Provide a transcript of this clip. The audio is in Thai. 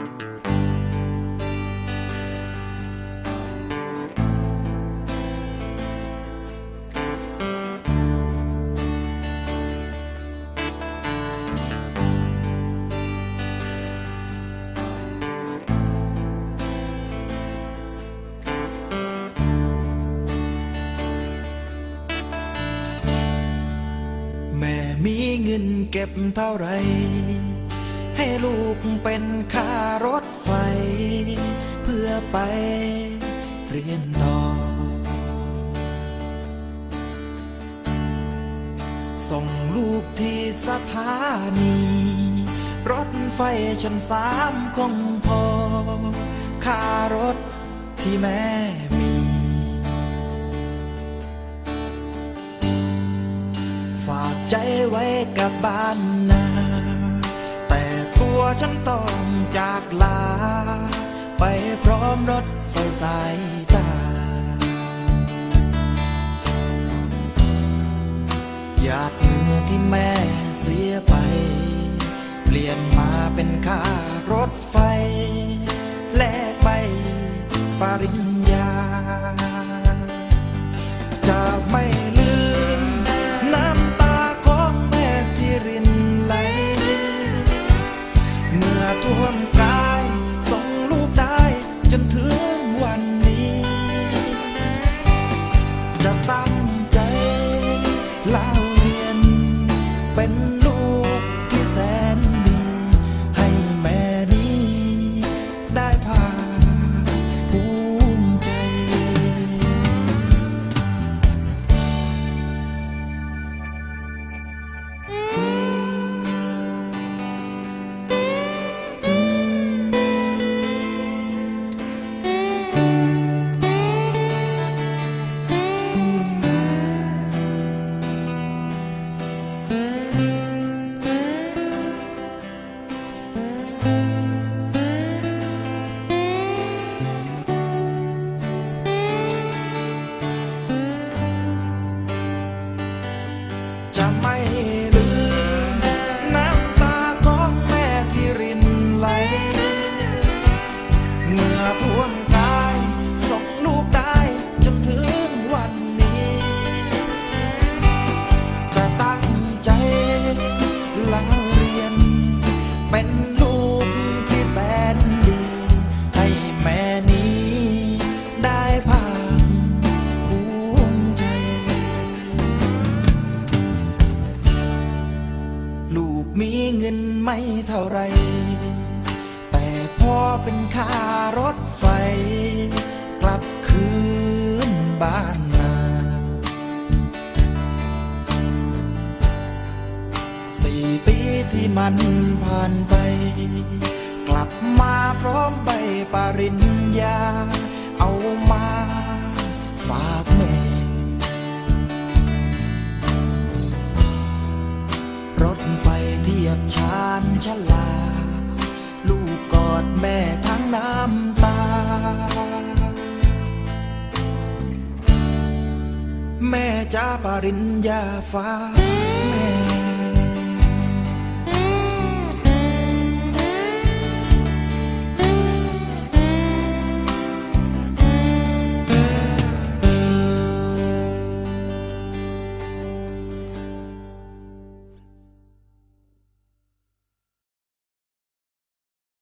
แม่มีเงินเก็บเท่าไหร ให้ลูกเป็นค่ารถไฟ เพื่อไปเรียนต่อ ส่งลูกที่สถานี รถไฟชั้นสามคงพอ ค่ารถที่แม่มี ฝากใจไว้กับบ้านนา ฉันต้องจากลา ไปพร้อมรถไฟสายตา หยาดเหงื่อที่แม่เสียไป เปลี่ยนมาเป็นค่ารถไฟ แลกไปปริญ จะไม่ นไม่เท่าไร แต่พอเป็นค่ารถไฟ กลับคืนบ้านนา สี่ปีที่มันผ่านไป กลับมาพร้อมใบปริญญา เอามาฝาก ยบชานชลา ลูกกอดแม่ทั้งน้ำตา แม่จ้าปริญญาฟ้าแม่